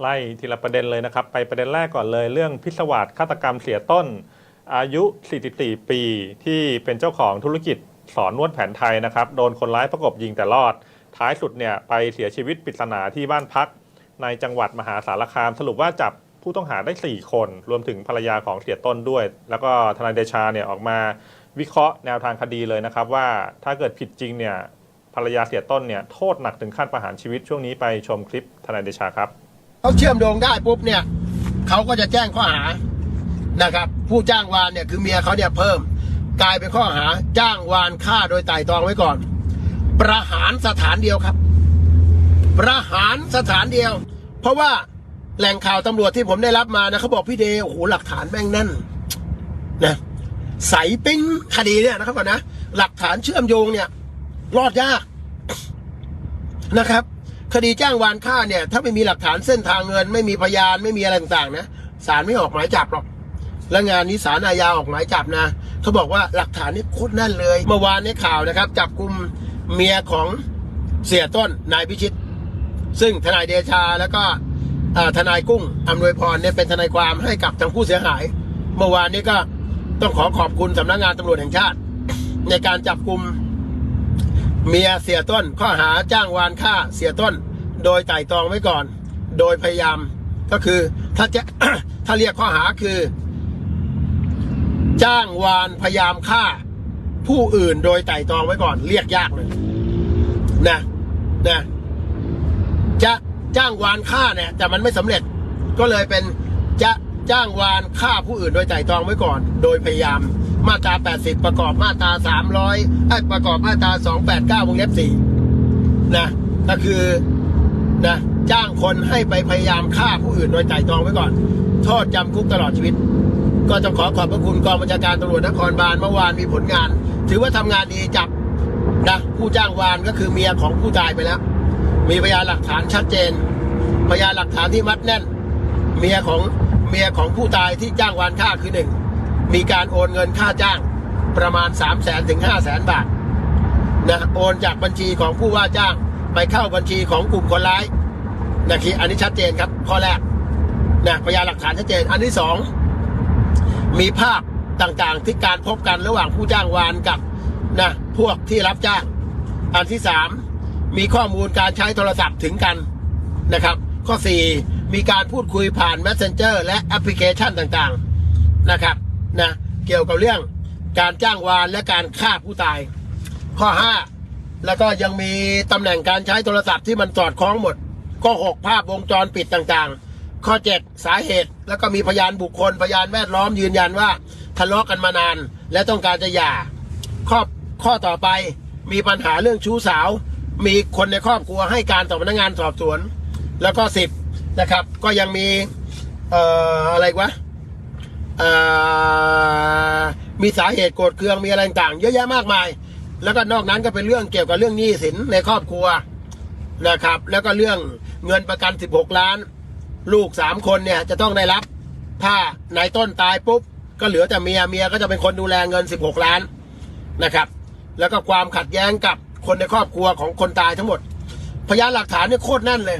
ไล่ทีละประเด็นเลยนะครับ ไปประเด็นแรกก่อนเลย เรื่องพิศวาสฆาตกรรมเสียต้น อายุ 44 ปี ที่เป็นเจ้าของธุรกิจสอนนวดแผนไทยนะครับ โดนคนร้ายประกบยิงแต่รอด ท้ายสุดเนี่ยไปเสียชีวิตปริศนาที่บ้านพัก ในจังหวัดมหาสารคาม สรุปว่าจับผู้ต้องหาได้ 4 คน รวมถึงภรรยาของเสียต้นด้วย แล้วก็ทนายเดชาเนี่ยออกมาวิเคราะห์แนวทางคดีเลยนะครับ ว่าถ้าเกิดผิดจริงเนี่ยภรรยาเสียต้นเนี่ยโทษหนักถึงขั้นประหารชีวิตช่วงนี้ไปชมคลิปทนายเดชาครับ เขาเชื่อมโยงได้ปุ๊บเนี่ยเขาก็จะแจ้งข้อหานะครับ ผู้จ้างวานเนี่ยคือเมียเขาเนี่ยเพิ่ม กลายเป็นข้อหาจ้างวานฆ่าโดยไต่ตองไว้ก่อน ประหารสถานเดียวครับ ประหารสถานเดียว เพราะว่าแหล่งข่าวตำรวจที่ผมได้รับมานะเขาบอกพี่เดโอ้โหหลักฐานแม่งแน่นนะใสปิ้งคดีเนี่ยนะครับก่อนนะหลักฐานเชื่อมโยงเนี่ย รอดยากนะครับ คดีจ้างวานฆ่าเนี่ย ถ้าไม่มีหลักฐานเส้นทางเงิน ไม่มีพยานไม่มีอะไรต่างๆนะศาลไม่ออกหมายจับหรอกและงานนี้ศาลอาญาออกหมายจับนะเขาบอกว่าหลักฐานนี่โคตรแน่นเลย เมื่อวานในข่าวนะครับ จับกลุ่มเมียของเสียต้นนายพิชิต ซึ่งทนายเดชาแล้วก็ทนายกุ้งอำนวยพรเนี่ยเป็นทนายความให้กับทางผู้เสียหาย เมื่อวานนี้ก็ต้องขอขอบคุณสำนักงานตำรวจแห่งชาติ ในการจับกลุ่ม เมียเสียต้นข้อหาจ้างวานฆ่าเสียต้น โดยไต่ตองไว้ก่อน โดยพยายามก็คือถ้าจะถ้าเรียกข้อหาคือ จ้างวานพยายามฆ่า ผู้อื่นโดยไต่ตองไว้ก่อน เรียกยากเลยนะนะจะจ้างวานฆ่าเนี่ยแต่มันไม่สำเร็จ ก็เลยเป็นจะจ้างวานฆ่าผู้อื่นโดยไต่ตองไว้ก่อน โดยพยายาม มาตรา 80 ประกอบมาตรา 300ไอ้ประกอบมาตรา 289 วงเล็บ4นะก็คือนะจ้างคนให้ไปพยายามฆ่าผู้อื่นโดยไตร่ตรองไว้ก่อน โทษจำคุกตลอดชีวิต ก็ต้องขอขอบพระคุณกองบัญชาการตำรวจนครบาลเมื่อวานมีผลงาน ถือว่าทำงานดีจับนะผู้จ้างวานก็คือเมียของผู้ตายไปแล้ว มีพยานหลักฐานชัดเจน พยานหลักฐานที่มัดแน่น เมียของเมียของผู้ตายที่จ้างวานฆ่าคือหนึ่ง มีการโอนเงินค่าจ้างประมาณ 3 0 0แสนถึง 5 0 0แสนบาทนะโอนจากบัญชีของผู้ว่าจ้าง ไปเข้าบัญชีของกลุ่มคนร้ายนะคืออันนี้ชัดเจนครับ ข้อแรกนะพยานหลักฐานชัดเจน อันที่สองมีภาพต่างๆ ที่การพบกันระหว่างผู้จ้างวานกับนะพวกที่รับจ้าง อันที่สามมีข้อมูลการใช้โทรศัพท์ถึงกันนะครับ ข้อสี่มีการพูดคุยผ่าน Messenger และแอปพลิเคชันต่างๆนะครับ นะเกี่ยวกับเรื่องการจ้างวานและการฆ่าผู้ตาย ข้อห้าแล้วก็ยังมีตำแหน่งการใช้โทรศัพท์ที่มันสอดคล้องหมด ข้อหกภาพวงจรปิดต่างๆ ข้อเจ็ดสาเหตุ แล้วก็มีพยานบุคคลพยานแวดล้อมยืนยันว่าทะเลาะกันมานาน และต้องการจะหย่า ข้อข้อต่อไปมีปัญหาเรื่องชู้สาว มีคนในครอบครัวให้การต่อพนักงานสอบสวน แล้วก็สิบนะครับก็ยังมีเอ่ออะไรวะ มีสาเหตุโกรธเคืองมีอะไรต่างเยอะแยะมากมาย แล้วก็นอกนั้นก็เป็นเรื่องเกี่ยวกับเรื่องหนี้สินในครอบครัวนะครับ แล้วก็เรื่องเงินประกัน 16 ล้าน ลูกสามคนเนี่ยจะต้องได้รับ ถ้านายต้นตายปุ๊บ ก็เหลือแต่เมียเมียก็จะเป็นคนดูแลเงิน 16 ล้านนะครับ แล้วก็ความขัดแย้งกับคนในครอบครัวของคนตายทั้งหมด พยานหลักฐานเนี่ยโคตรแน่นเลย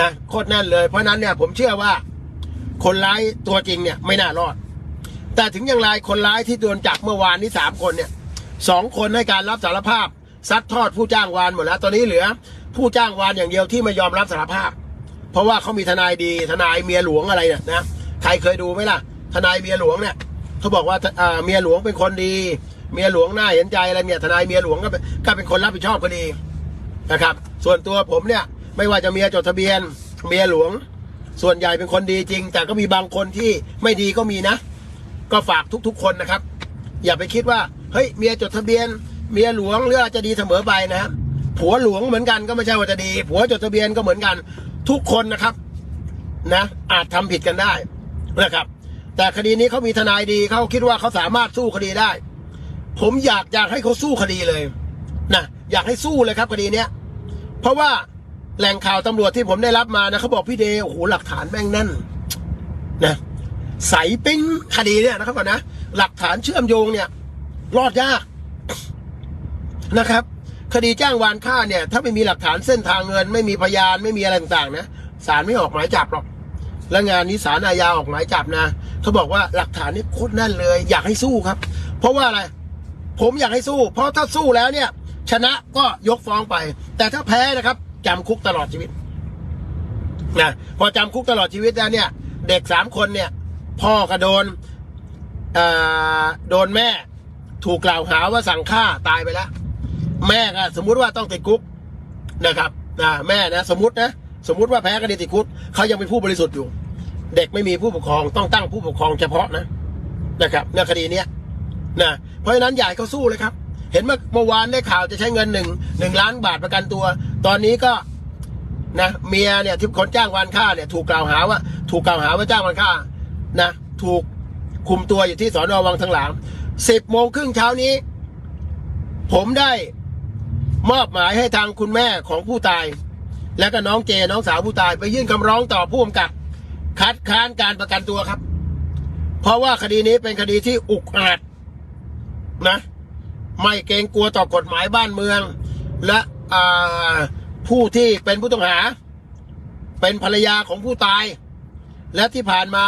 นะโคตรแน่นเลยเพราะนั้นเนี่ยผมเชื่อว่า คนร้ายตัวจริงเนี่ยไม่น่ารอด แต่ถึงอย่างไรคนร้ายที่โดนจับเมื่อวานนี้สามคนเนี่ยสองคนให้การรับสารภาพซัดทอดผู้จ้างวานหมดแล้วตอนนี้เหลือ ผู้จ้างวานอย่างเดียวที่ไม่ยอมรับสารภาพ เพราะว่าเขามีทนายดีทนายเมียหลวงอะไรเนี่ยนะใครเคยดูไหมล่ะ ทนายเมียหลวงเนี่ยเขาบอกว่าอ่าเมียหลวงเป็นคนดีเมียหลวงน่าเห็นใจอะไรเนี่ยทนายเมียหลวงก็เป็นก็เป็นคนรับผิดชอบคดีนะครับ ส่วนตัวผมเนี่ยไม่ว่าจะเมียจดทะเบียน เมียหลวง ส่วนใหญ่เป็นคนดีจริง แต่ก็มีบางคนที่ไม่ดีก็มีนะ ก็ฝากทุกๆคนนะครับ อย่าไปคิดว่าเฮ้ยเมียจดทะเบียน เมียหลวงเรือจะดีเสมอไปนะครับผัวหลวงเหมือนกันก็ไม่ใช่ว่าจะดี ผัวจดทะเบียนก็เหมือนกัน ทุกคนนะครับนะอาจทำผิดกันได้นะครับ แต่คดีนี้เขามีทนายดีเขาคิดว่าเขาสามารถสู้คดีได้ ผมอยากอยากให้เขาสู้คดีเลยนะอยากให้สู้เลยครับคดีเนี้ยเพราะว่า แหล่งข่าวตำรวจที่ผมได้รับมานะเขาบอกพี่เดย์โอ้โหหลักฐานแม่งแน่นนะใสปิ้งคดีเนี่ยนะครับก่อนนะหลักฐานเชื่อมโยงเนี่ย รอดยากนะครับ คดีจ้างวานฆ่าเนี่ย ถ้าไม่มีหลักฐานเส้นทางเงิน ไม่มีพยานไม่มีอะไรต่างๆนะศาลไม่ออกหมายจับหรอกแล้วงานนี้ศาลอาญาออกหมายจับนะเขาบอกว่าหลักฐานนี่โคตรแน่นเลย อยากให้สู้ครับ เพราะว่าอะไร ผมอยากให้สู้ เพราะถ้าสู้แล้วเนี่ย ชนะก็ยกฟ้องไป แต่ถ้าแพ้นะครับ จำคุกตลอดชีวิตนะพอจำคุกตลอดชีวิตแล้วเนี่ย เด็กสามคนเนี่ย พ่อก็โดนโดนแม่ถูกกล่าวหาว่าสั่งฆ่าตายไปแล้ว แม่ก็สมมุติว่าต้องติดคุกนะครับแม่นะสมมตินะสมมุติว่าแพ้คดีติดคุกเขายังเป็นผู้บริสุทธิ์อยู่ เด็กไม่มีผู้ปกครองต้องตั้งผู้ปกครองเฉพาะนะนะครับในคดีเนี้ยนะเพราะฉะนั้นใหญ่เขาสู้เลยครับ เห็นเมื่อเมื่อวานได้ข่าวจะใช้เงินหนึ่งหนึ่งล้านบาทประกันตัว ตอนนี้ก็นะเมียเนี่ยที่คนจ้างวานฆ่าเนี่ย ถูกกล่าวหาว่า ถูกกล่าวหาว่าจ้างวานฆ่านะถูกคุมตัวอยู่ที่สอนอวังทองหลางสิบโมงครึ่งเช้านี้ ผมได้มอบหมายให้ทางคุณแม่ของผู้ตาย และก็น้องเจน้องสาวผู้ตายไปยื่นคำร้องต่อผู้กำกับ คัดค้านการประกันตัวครับ เพราะว่าคดีนี้เป็นคดีที่อุกอาจนะ ไม่เกรงกลัวต่อกฎหมายบ้านเมือง และ ผู้ที่เป็นผู้ต้องหา เป็นภรรยาของผู้ตาย และที่ผ่านมา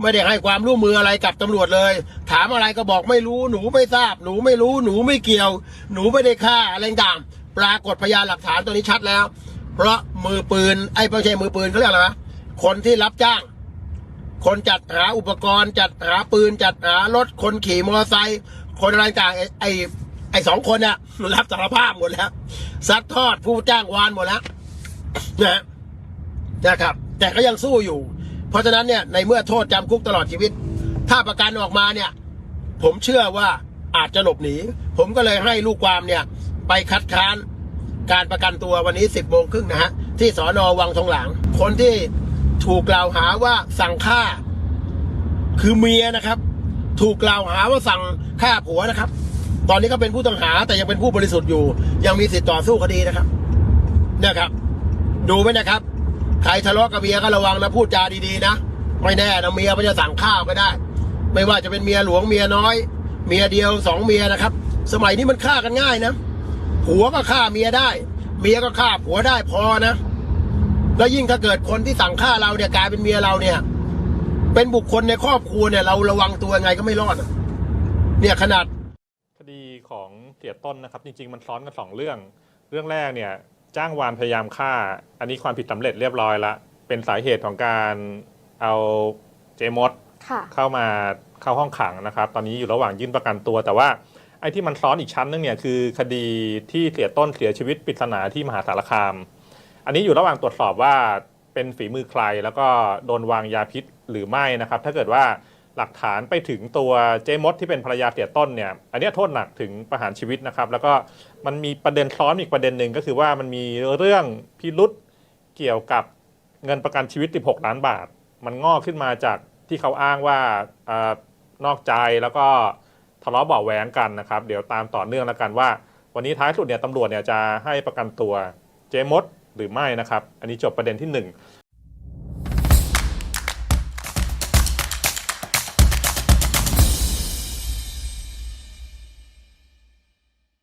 ไม่ได้ให้ความร่วมมืออะไรกับตำรวจเลย ถามอะไรก็บอกไม่รู้หนูไม่ทราบ หนูไม่รู้หนูไม่เกี่ยว หนูไม่ได้ฆ่าอะไรต่างปรากฏพยานหลักฐานตัวนี้ชัดแล้ว เพราะมือปืนไอ้ไม่ใช่มือปืนเขาเรียกอะไรวะคนที่รับจ้าง คนจัดหาอุปกรณ์ จัดหาปืน จัดหารถคนขี่มอเตอร์ไซค์คนอะไรต่างไอ้ ไอ้สองคนเนี่ยรับสารภาพหมดแล้วซัดทอดผู้จ้างวานหมดแล้วนะฮะนะครับ แต่ก็ยังสู้อยู่ เพราะฉะนั้นเนี่ยในเมื่อโทษจำคุกตลอดชีวิต ถ้าประกันออกมาเนี่ย ผมเชื่อว่าอาจจะหลบหนี ผมก็เลยให้ลูกความเนี่ย ไปคัดค้านการประกันตัววันนี้สิบโมงครึ่งนะฮะ ที่สอนอวังทองหลาง คนที่ถูกกล่าวหาว่าสั่งฆ่า คือเมียนะครับ ถูกกล่าวหาว่าสั่งฆ่าผัวนะครับ ตอนนี้ก็เป็นผู้ต้องหาแต่ยังเป็นผู้บริสุทธิ์อยู่ ยังมีสิทธิ์ต่อสู้คดีนะครับ เนะครับ ดูไว้นะครับ ใครทะเลาะกับเมียก็ระวังนะพูดจาดีๆนะไม่แน่นะเมียมันจะสั่งข้าวก็ได้ ไม่ว่าจะเป็นเมียหลวงเมียน้อย เมียเดียวสองเมียนะครับ สมัยนี้มันฆ่ากันง่ายนะผัวก็ฆ่าเมียได้ เมียก็ฆ่าผัวได้พอนะแล้วยิ่งถ้าเกิดคนที่สั่งฆ่าเราเนี่ยกลายเป็นเมียเราเนี่ย เป็นบุคคลในครอบครัวเนี่ย เราระวังตัวยังไงก็ไม่รอดเนี่ยขนาด ของเสียต้นนะครับ จริง ๆ มันซ้อนกันสองเรื่อง เรื่องแรกเนี่ย จ้างวานพยายามฆ่า อันนี้ความผิดสำเร็จเรียบร้อยละเป็นสาเหตุของการเอาเจมดค่ะเข้ามาเข้าห้องขังนะครับ ตอนนี้อยู่ระหว่างยื่นประกันตัว แต่ว่าไอ้ที่มันซ้อนอีกชั้นนึงเนี่ยคือคดีที่เสียต้นเสียชีวิตปริศนาที่มหาสารคาม อันนี้อยู่ระหว่างตรวจสอบว่าเป็นฝีมือใครแล้วก็โดนวางยาพิษหรือไม่นะครับ ถ้าเกิดว่า หลักฐานไปถึงตัวเจมดที่เป็นภรรยาเสียต้นเนี่ยอันนี้โทษหนักถึงประหารชีวิตนะครับ แล้วก็มันมีประเด็นซ้อนอีกประเด็นหนึ่งก็คือว่ามันมีเรื่องพิรุษเกี่ยวกับเงินประกันชีวิต 16 ล้านบาท มันงอกขึ้นมาจากที่เขาอ้างว่าอานอกใจแล้วก็ทะเลาะเบาแหวงกันนะครับ เดี๋ยวตามต่อเนื่องแล้วกันว่า วันนี้ท้ายสุดเนี่ยตำรวจเนี่ยจะให้ประกันตัวเจมดหรือไม่นะครับ อันนี้จบประเด็นที่หนึ่ง